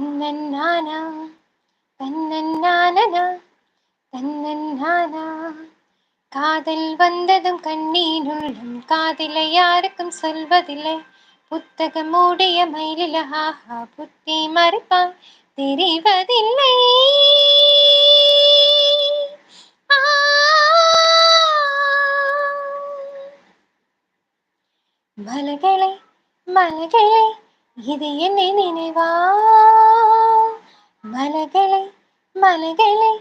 தன்னன்னானா? தன்னன்னானனா தன்னன்னானா? காதல் வந்ததும் கண்ணீருள்ளும் காதிலை யாருக்கும் சொல்வதில்லை. புத்தகம் மூடிய மயிலில ஹாஹா புத்தி மறைப்பான் தெரிவதில்லை. மலகளை மலகளை இது என்னை நினைவா? മലകളെ മലകളെ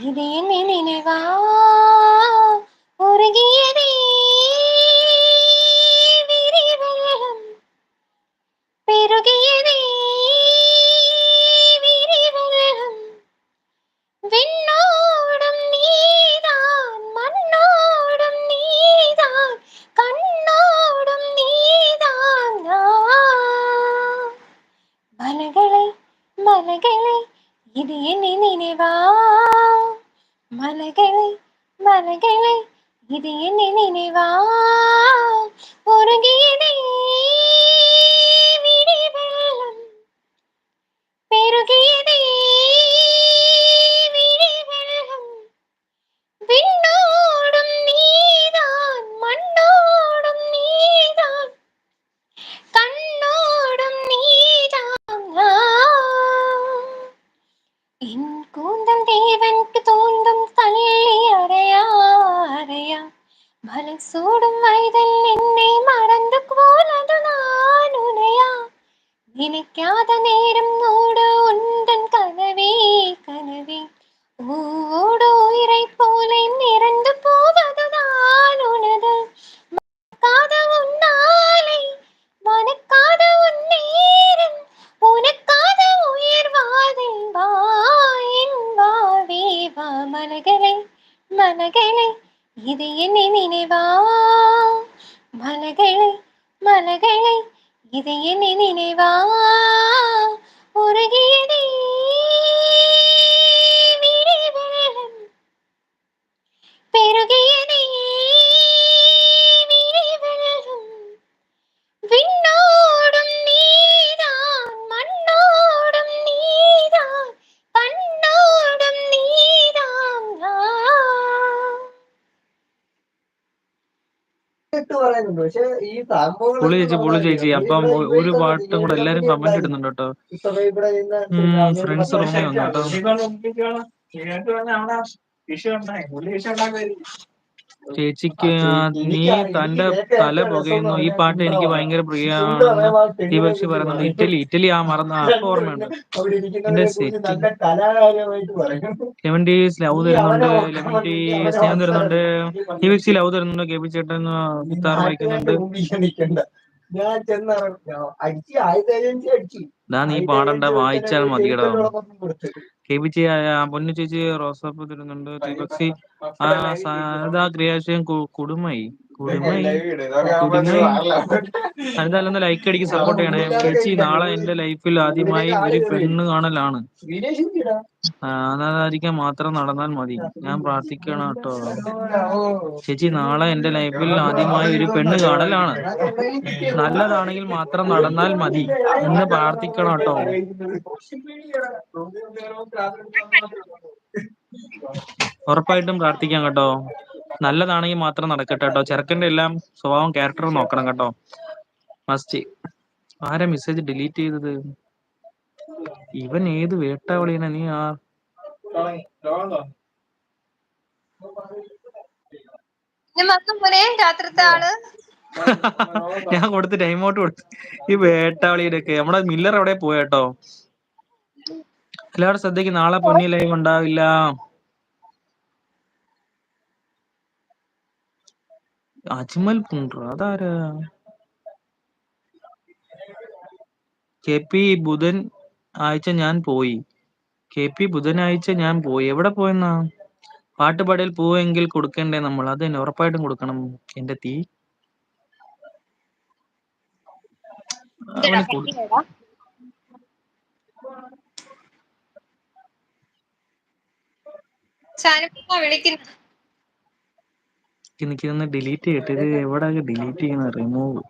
ഇതേ നിലവാ இது என்னை நினைவா? மலகளை மலகளை இது என்னை நினைவா? உருகியதே நினைக்காத நேரம் நோடு உந்தன் கனவே கனவே. ஓடு உயிரை போல நிறந்து போவதுதான் உனது. மறக்காத உன்னாலை மறக்காத உன் நேரம் உனக்காத உயிர் வாதில் வாயின் வாவே வா மலகளே மலகளே. இது என்ன நினைவா? மலகளே மலகளே. இது என் நினைவா? உருகியடி பெருகியடி പുളി ചേച്ചി പുളി ചേച്ചി അപ്പം ഒരു പാട്ടും കൂടെ എല്ലാരും കമന്റ് ഇടുന്നുണ്ട് കേട്ടോ. ഫ്രണ്ട്സ് റൂമിൽ വന്നു കേട്ടോ. ചേച്ചിക്ക് നീ തന്റെ തല പുകയുന്നു. ഈ പാട്ട് എനിക്ക് ഭയങ്കര പ്രിയമാണ് ദീപക്ഷി പറയുന്നത്. ഇറ്റലി ഇറ്റലി ആ മറന്ന അപ്പൊ ഓർമ്മയുണ്ട്. എന്റെ ലെമൺ ടീസ് ലവ് തരുന്നുണ്ട്. ലെമൺ ടീ സ്നേഹം തരുന്നുണ്ട്. ദീപക്ഷി ലവ് തരുന്നുണ്ട്. കെ പി ചേട്ടൻ ഗിത്താർ വായിക്കുന്നുണ്ട്. ഞാൻ ചെന്ന് അടിച്ച് ആയിരത്തി അഞ്ച് നീ പാടണ്ട. വായിച്ചാൽ മതിയടാ. കെ പി ചേ പൊന്നു ചേച്ചി റോസാപ്പ് തരുന്നുണ്ട്. ദീപക്ഷി ആ സാരദാ ക്രിയാശയം കുടുമായി എന്തായാലും ലൈക്ക് അടിക്ക് സപ്പോർട്ട് ചെയ്യണേ. ചേച്ചി നാളെ എന്റെ ലൈഫിൽ ആദ്യമായി ഒരു പെണ്ണ് കാണലാണ്. അനാഥാരിക്കാൻ മാത്രം നടന്നാൽ മതി. ഞാൻ പ്രാർത്ഥിക്കണം കേട്ടോ. ചേച്ചി നാളെ എന്റെ ലൈഫിൽ ആദ്യമായി ഒരു പെണ്ണ് കാണലാണ്. നല്ലതാണെങ്കിൽ മാത്രം നടന്നാൽ മതി. എന്ന് പ്രാർത്ഥിക്കണം കേട്ടോ. ഉറപ്പായിട്ടും പ്രാർത്ഥിക്കാം കേട്ടോ. നല്ലതാണെങ്കിൽ മാത്രം നടക്കട്ടെ കേട്ടോ. ചെറുക്കന്റെ എല്ലാം സ്വഭാവം ക്യാരക്ടർ നോക്കണം കേട്ടോ. മസ്റ്റ് ആരാ മെസ്സേജ് ഡിലീറ്റ് ചെയ്തത്? ഇവൻ ഏത് വേട്ടാവളിയാണ് നീ ആ ഞാൻ കൊടുത്ത് ടൈം ഔട്ട് കൊടുത്തു. ഈ വേട്ടാവളിയുടെയൊക്കെ. നമ്മുടെ മില്ലർ എവിടെ പോയാട്ടോ എല്ലാവരും ശ്രദ്ധിക്കും. നാളെ പൊന്നി ലൈവ് ഉണ്ടാവില്ല. അജ്മൽ പുണ്ട്ര അതാരാ? കെ പി ബുധൻ ആഴ്ച ഞാൻ പോയി. കെ പി ബുധനാഴ്ച ഞാൻ പോയി. എവിടെ പോയെന്നാ? പാട്ടുപാടിയിൽ പോവെങ്കിൽ കൊടുക്കണ്ടേ നമ്മൾ? അത് തന്നെ ഉറപ്പായിട്ടും കൊടുക്കണം. എന്റെ തീ. അവന് നിക്ക് വിളിക്കുന്നു ഡിലീറ്റ് ചെയ്തിട്ട് ഇത് എവിടെ? ഡിലീറ്റ് ചെയ്യുന്നത്? റിമൂവ്